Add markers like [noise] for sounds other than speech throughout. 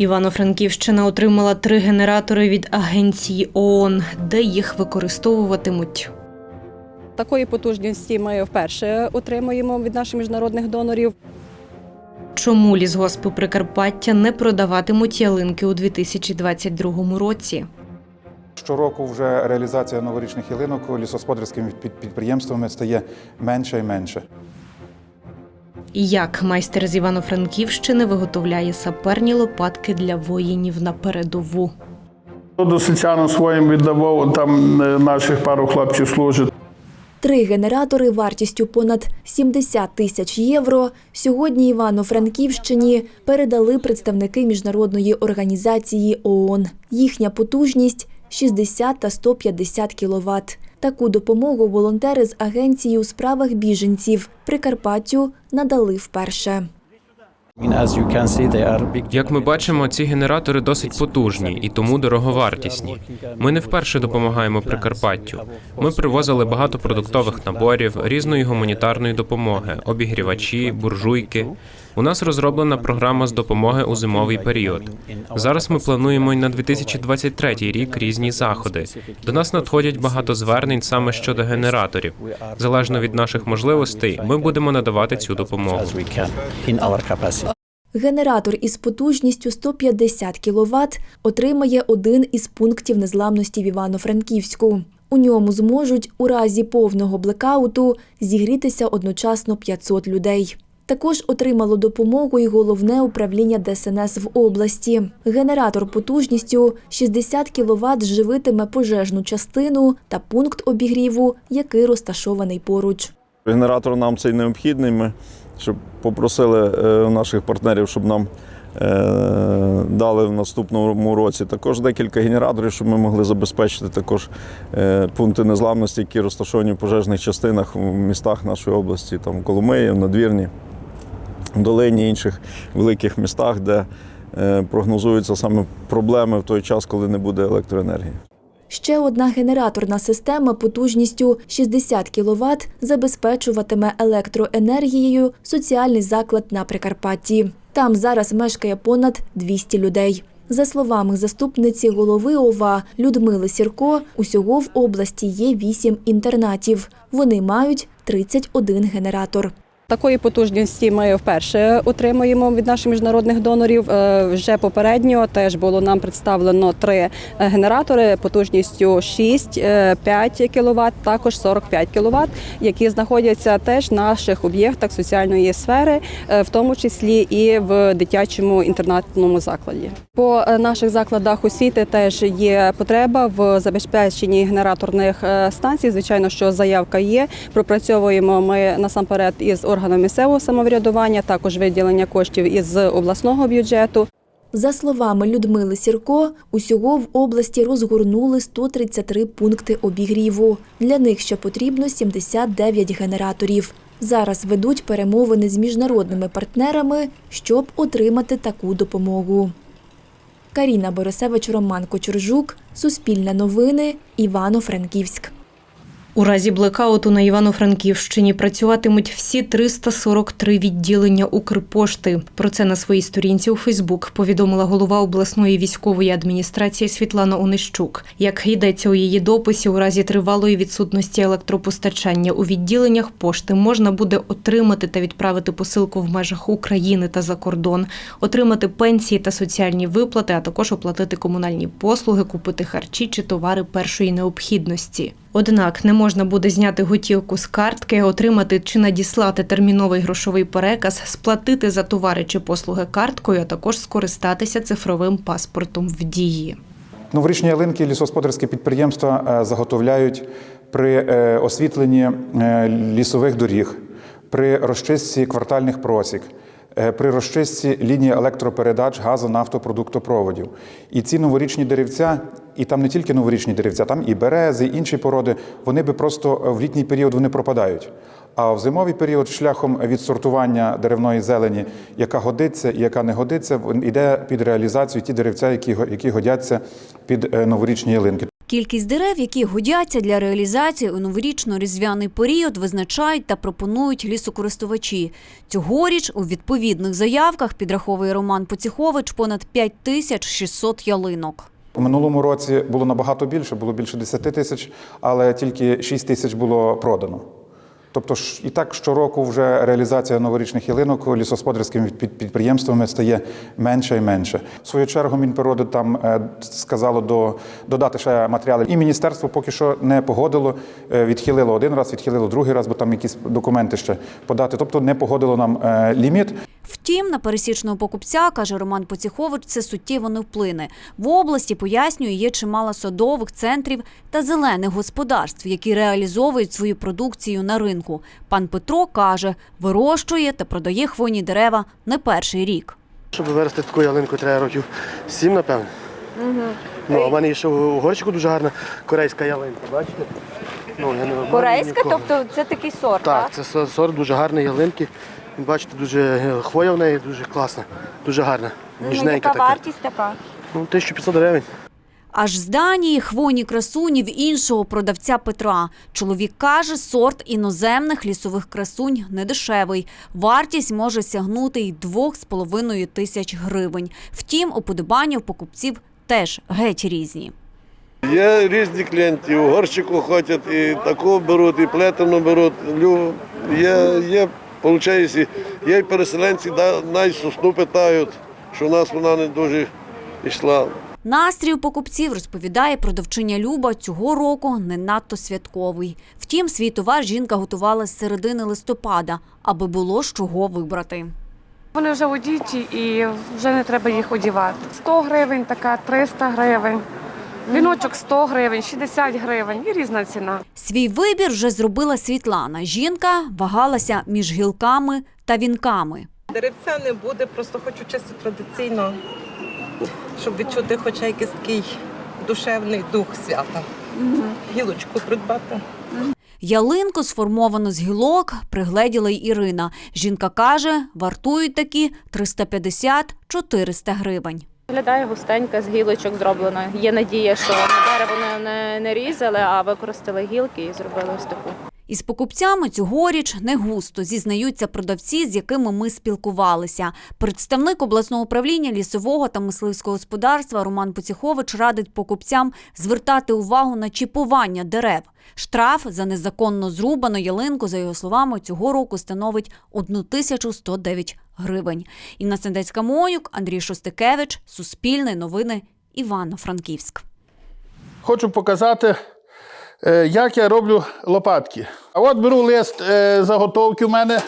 Івано-Франківщина отримала три генератори від агенції ООН, де їх використовуватимуть. Такої потужності ми вперше отримуємо від наших міжнародних донорів. Чому лісгоспи Прикарпаття не продаватимуть ялинки у 2022 році? Щороку вже реалізація новорічних ялинок лісогосподарськими підприємствами стає менше і менше. Як майстер з Івано-Франківщини виготовляє саперні лопатки для воїнів на передову? До Сицяну своїм віддавав, там е, наших пару хлопців служить. Три генератори вартістю понад 70 тисяч євро сьогодні Івано-Франківщині передали представники міжнародної організації ООН. Їхня потужність 60 та 150 кВт. Таку допомогу волонтери з агенції у справах біженців Прикарпаттю надали вперше. Як ми бачимо, ці генератори досить потужні і тому дороговартісні. Ми не вперше допомагаємо Прикарпаттю. Ми привозили багато продуктових наборів, різної гуманітарної допомоги, обігрівачі, буржуйки. У нас розроблена програма з допомоги у зимовий період. Зараз ми плануємо й на 2023 рік різні заходи. До нас надходять багато звернень саме щодо генераторів. Залежно від наших можливостей, ми будемо надавати цю допомогу. Генератор із потужністю 150 кВт отримає один із пунктів незламності в Івано-Франківську. У ньому зможуть у разі повного блекауту зігрітися одночасно 500 людей. Також отримало допомогу і головне управління ДСНС в області. Генератор потужністю 60 кВт живитиме пожежну частину та пункт обігріву, який розташований поруч. Генератор нам цей необхідний. Ми щоб попросили е, наших партнерів, щоб нам е, дали в наступному році також декілька генераторів, щоб ми могли забезпечити також е, пункти незламності, які розташовані в пожежних частинах в містах нашої області, там Коломиї, Надвірні, Долині, інших великих містах, де е, прогнозуються саме проблеми в той час, коли не буде електроенергії. Ще одна генераторна система потужністю 60 кВт забезпечуватиме електроенергією соціальний заклад на Прикарпатті. Там зараз мешкає понад 200 людей. За словами заступниці голови ОВА Людмили Сірко, усього в області є 8 інтернатів. Вони мають 31 генератор. Такої потужності ми вперше отримуємо від наших міжнародних донорів. Е, Вже попередньо теж було нам представлено три е, генератори потужністю 6, е, 5 кВт, також 45 кВт, які знаходяться теж в наших об'єктах соціальної сфери, в тому числі і в дитячому інтернатному закладі. По наших закладах освіти теж є потреба в забезпеченні генераторних станцій. Звичайно, що заявка є. Пропрацьовуємо ми насамперед із органами місцевого самоврядування, також виділення коштів із обласного бюджету. За словами Людмили Сірко, усього в області розгорнули 133 пункти обігріву. Для них ще потрібно 79 генераторів. Зараз ведуть перемовини з міжнародними партнерами, щоб отримати таку допомогу. Каріна Борисевич, Роман Кочержук, Суспільне новини, Івано-Франківськ. У разі блекауту на Івано-Франківщині працюватимуть всі 343 відділення Укрпошти. Про це на своїй сторінці у Фейсбук повідомила голова обласної військової адміністрації Світлана Онищук. Як йдеться у її дописі, у разі тривалої відсутності електропостачання у відділеннях пошти можна буде отримати та відправити посилку в межах України та за кордон, отримати пенсії та соціальні виплати, а також оплатити комунальні послуги, купити харчі чи товари першої необхідності. Однак не можна буде зняти готівку з картки, отримати чи надіслати терміновий грошовий переказ, сплатити за товари чи послуги карткою, а також скористатися цифровим паспортом в дії. Новорічні ялинки лісогосподарські підприємства е, заготовляють при е, освітленні е, лісових доріг, при розчистці квартальних просік, при розчистці лінії електропередач газу, нафтопродуктопроводів. І ці новорічні деревця, і там не тільки новорічні деревця, там і берези, і інші породи, вони би просто е, в літній період вони пропадають. А в зимовий період шляхом відсортування деревної зелені, яка годиться і яка не годиться, йде під реалізацію ті деревця, які, які годяться під е, новорічні ялинки. Кількість дерев, які годяться для реалізації у новорічно-різдвяний період, визначають та пропонують лісокористувачі. Цьогоріч у відповідних заявках підраховує Роман Поціхович понад 5600 ялинок. У минулому році було набагато більше, було більше 10 тисяч, але тільки 6 тисяч було продано. Тобто ж і так щороку вже реалізація новорічних ялинок лісогосподарськими під- підприємствами стає менше і менше. В свою чергу Мінприроди там е, сказало до, додати ще матеріали. І міністерство поки що не погодило, е, відхилило один раз, відхилило другий раз, бо там якісь документи ще подати. Тобто не погодило нам е, ліміт. Втім, на пересічного покупця, каже Роман Поціхович, це суттєво не вплине. В області, пояснює, є чимало садових центрів та зелених господарств, які реалізовують свою продукцію на ринку. Пан Петро каже, вирощує та продає хвойні дерева не перший рік. Щоб вирости таку ялинку, треба років сім, напевно. Ну, а в мене є ще у горщику дуже гарна корейська ялинка, бачите? Ну, я не в мене нікого. це такий сорт, Так, це со- сорт дуже гарної ялинки. Бачите, дуже е, хвоя в неї дуже класна, дуже гарна. Ніжненька така. така? Ну, 1500 гривень. Аж з Данії хвойні красуні в іншого продавця Петра. Чоловік каже, сорт іноземних лісових красунь недешевий. Вартість може сягнути й 2,5 тисяч гривень. Втім, уподобання в покупців теж геть різні. Є різні клієнти, у горщику ходять, і таку беруть, і плетену беруть. Є, є, виходить, є й переселенці, навіть сосну питають, що в нас вона не дуже йшла. Настрій у покупців, розповідає продавчиня Люба, цього року не надто святковий. Втім, свій товар жінка готувала з середини листопада, аби було з чого вибрати. Вони вже одіті і вже не треба їх одівати. 100 гривень, така 300 гривень. Віночок 100 гривень, 60 гривень і різна ціна. Свій вибір вже зробила Світлана. Жінка вагалася між гілками та вінками. Деревця не буде, просто хочу чисто традиційно, щоб відчути хоча якийсь такий душевний дух свята. Гілочку придбати. Ялинку, сформовану з гілок, пригледіла й Ірина. Жінка каже, вартують такі 350-400 гривень. Виглядає густенька з гілочок зроблено. Є надія, що на дерево не, не, не різали, а використали гілки і зробили ось таку. Із покупцями цьогоріч не густо, зізнаються продавці, з якими ми спілкувалися. Представник обласного управління лісового та мисливського господарства Роман Поціхович радить покупцям звертати увагу на чіпування дерев. Штраф за незаконно зрубану ялинку, за його словами, цього року становить 1109 гривень. Інна Сендецька Моюк, Андрій Шостикевич, Суспільне новини, Івано-Франківськ. Хочу показати, як я роблю лопатки. А от беру лист е, заготовки в мене,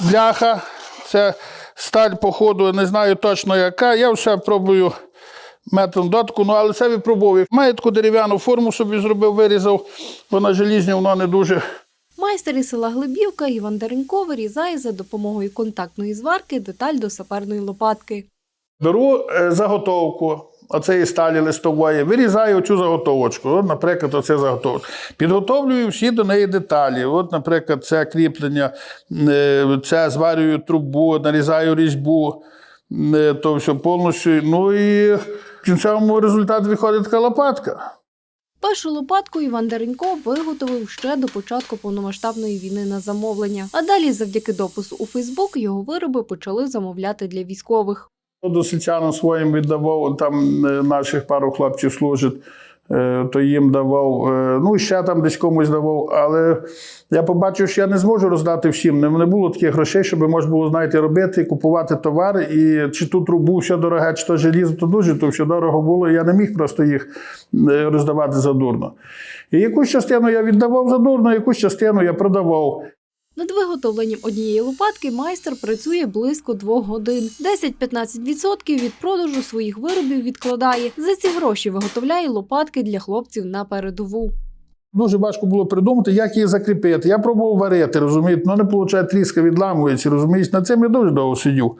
бляха. Це сталь, походу, не знаю точно яка. Я все пробую методом дотку, ну але це випробовую. Маю таку дерев'яну форму собі зробив, вирізав. Вона желізня, вона не дуже. Майстер із села Глибівка Іван Даренько вирізає за допомогою контактної зварки деталь до саперної лопатки. Беру е, заготовку оцеї сталі листової, вирізаю цю заготовочку. От, наприклад, оце заготовочка. Підготовлюю всі до неї деталі. От, наприклад, це кріплення, е, це зварюю трубу, нарізаю різьбу, е, то все повністю. Ну і в кінцевому результаті виходить така лопатка. Першу лопатку Іван Даренько виготовив ще до початку повномасштабної війни на замовлення. А далі, завдяки допису у Фейсбук, його вироби почали замовляти для військових. До сельчанам своїм віддавав, там е, наших пару хлопців служить, е, то їм давав, е, ну ще там десь комусь давав. Але я побачив, що я не зможу роздати всім. Не, було таких грошей, щоб можна було, знаєте, робити, купувати товари. І чи ту трубу все дороге, чи то желізо, то дуже, то все дорого було. Я не міг просто їх роздавати задурно. І якусь частину я віддавав задурно, якусь частину я продавав. Над виготовленням однієї лопатки майстер працює близько двох годин. 10-15% від продажу своїх виробів відкладає. За ці гроші виготовляє лопатки для хлопців на передову. Дуже важко було придумати, як її закріпити. Я пробував варити, розумієте, ну не виходить, тріска відламується, розумієте, над цим я дуже довго сидів.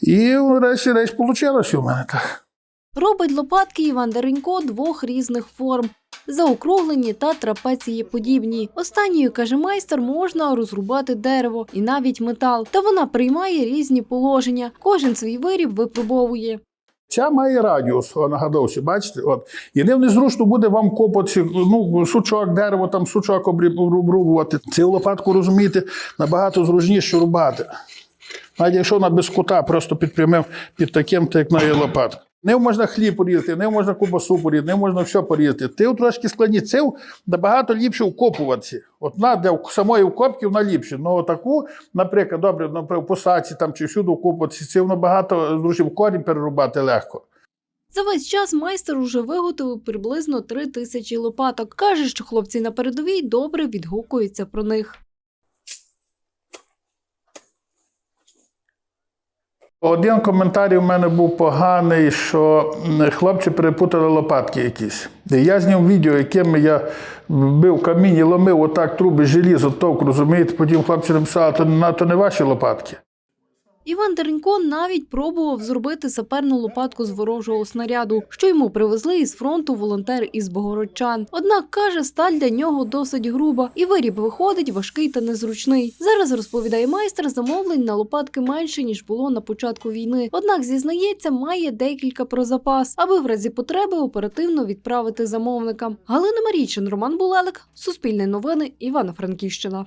І врешті-решт вийшло у мене так. Робить лопатки Іван Даренько двох різних форм. Заокруглені та трапецієподібні. Останньою, каже майстер, можна розрубати дерево і навіть метал. Та вона приймає різні положення. Кожен свій виріб випробовує. Ця має радіус, о, нагадався, бачите? От. Єдине незручно буде вам копати ну, сучок, дерево, там сучок обрубувати. Цю лопатку, розумієте, набагато зручніше рубати. Навіть якщо вона без кута, просто під прямим, під таким, то як на лопатка. Не можна хліб порізати, не можна кубасу порізати, не можна все порізати. Тив трошки складні. Цив набагато ліпше вкопуватися. От вона для самої вкопки вона ліпше. Ну таку, наприклад, добре, наприклад, по саці там чи всюди вкопуватися, це набагато зручніше корінь перерубати легко. За весь час майстер уже виготовив приблизно три тисячі лопаток. Каже, що хлопці на передовій добре відгукуються про них. Один коментар у мене був поганий, що хлопці перепутали лопатки якісь. Я зняв відео, якими я бив камінь, і ломив отак труби желізо, товк, розумієте, потім хлопці написали, то, то не ваші лопатки. Іван Деренько навіть пробував зробити саперну лопатку з ворожого снаряду, що йому привезли із фронту волонтер із Богородчан. Однак каже, сталь для нього досить груба, і виріб виходить важкий та незручний. Зараз розповідає майстер, замовлень на лопатки менше ніж було на початку війни. Однак зізнається, має декілька про запас, аби в разі потреби оперативно відправити замовникам. Галина Марійчин, Роман Булелик, Суспільне новини, Івано-Франківщина.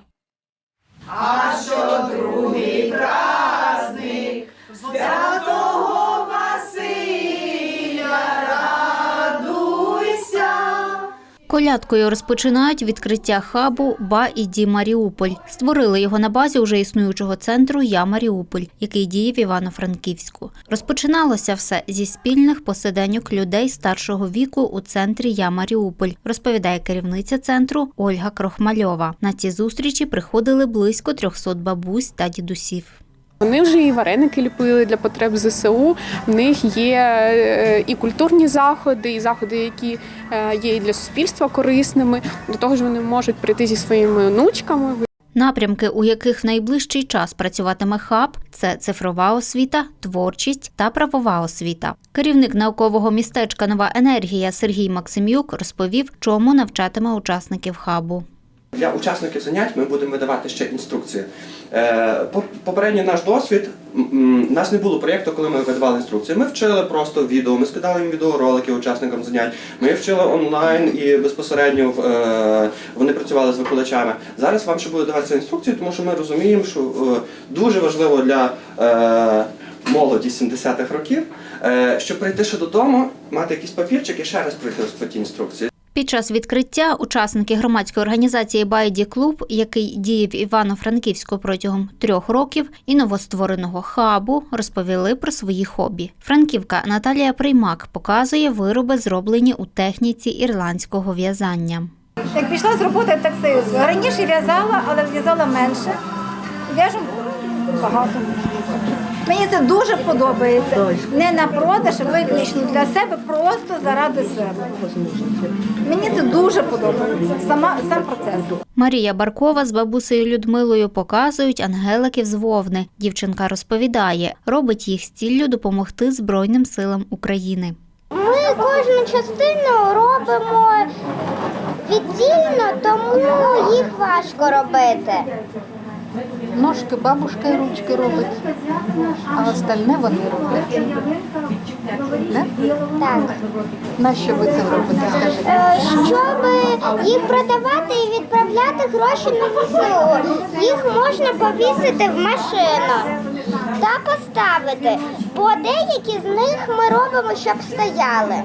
Колядкою розпочинають відкриття хабу Ба і Ді Маріуполь. Створили його на базі уже існуючого центру Я Маріуполь, який діє в Івано-Франківську. Розпочиналося все зі спільних посиденьок людей старшого віку у центрі Я Маріуполь, розповідає керівниця центру Ольга Крохмальова. На ці зустрічі приходили близько 300 бабусь та дідусів. Вони вже і вареники ліпили для потреб ЗСУ. В них є е, і культурні заходи, і заходи, які е, є і для суспільства корисними. До того ж, вони можуть прийти зі своїми онучками. Напрямки, у яких в найближчий час працюватиме хаб, це цифрова освіта, творчість та правова освіта. Керівник наукового містечка Нова енергія Сергій Максимюк розповів, чому навчатиме учасників хабу. Для учасників занять ми будемо видавати ще інструкції. Е, Попередній наш досвід, у нас не було проєкту, коли ми видавали інструкції. Ми вчили просто відео, ми скидали їм відеоролики учасникам занять. Ми вчили онлайн і безпосередньо е, вони працювали з викладачами. Зараз вам ще буде даватися інструкції, тому що ми розуміємо, що е, дуже важливо для молоді 70-х років, щоб прийти ще додому, мати якийсь папірчик і ще раз пройти по ті інструкції. Під час відкриття учасники громадської організації Байді Клуб, який діє в Івано-Франківську протягом трьох років, і новоствореного хабу розповіли про свої хобі. Франківка Наталія Приймак показує вироби, зроблені у техніці ірландського в'язання. Як пішла з роботи в таксисту. Раніше в'язала, але в'язала менше. В'яжу багато. Мені це дуже подобається. Не на продаж, а виключно для себе, просто заради себе. Мені це дуже подобається. Сама сам процес. Марія Баркова з бабусею Людмилою показують ангеликів з вовни. Дівчинка розповідає, робить їх з ціллю допомогти Збройним силам України. Ми кожну частину робимо віддільно, тому їх важко робити. Ножки бабушка ручки робить, а остальне вони роблять. Да? Так. На що ви це робите? Скажіть? Е, Щоб їх продавати і відправляти гроші на ЗСУ, їх можна повісити в машину та поставити. Бо деякі з них ми робимо, щоб стояли.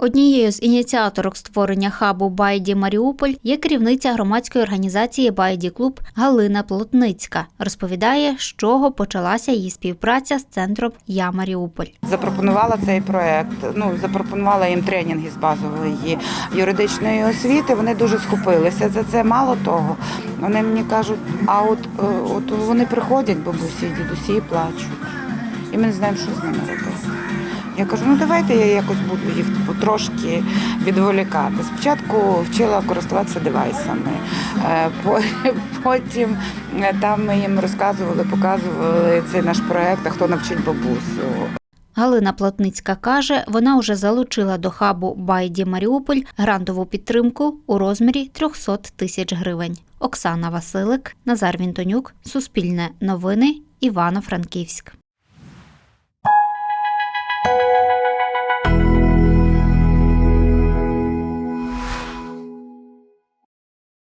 Однією з ініціаторок створення хабу Байді Маріуполь є керівниця громадської організації Байді Клуб Галина Плотницька. Розповідає, з чого почалася її співпраця з центром Я Маріуполь. запропонувала цей проект. Ну запропонувала їм тренінги з базової юридичної освіти. Вони дуже схопилися за це. Мало того, вони мені кажуть, а от, е, от вони приходять, бабусі дідусі, і плачуть. І ми не знаємо, що з ними робити. Я кажу, ну давайте я якось буду їх трошки відволікати. Спочатку вчила користуватися девайсами, е, [laughs] потім е, там ми їм розказували, показували цей наш проект, а хто навчить бабусю. Галина Плотницька каже, вона вже залучила до хабу Байді Маріуполь грантову підтримку у розмірі 300 тисяч гривень. Оксана Василик, Назар Вінтонюк, Суспільне новини, Івано-Франківськ.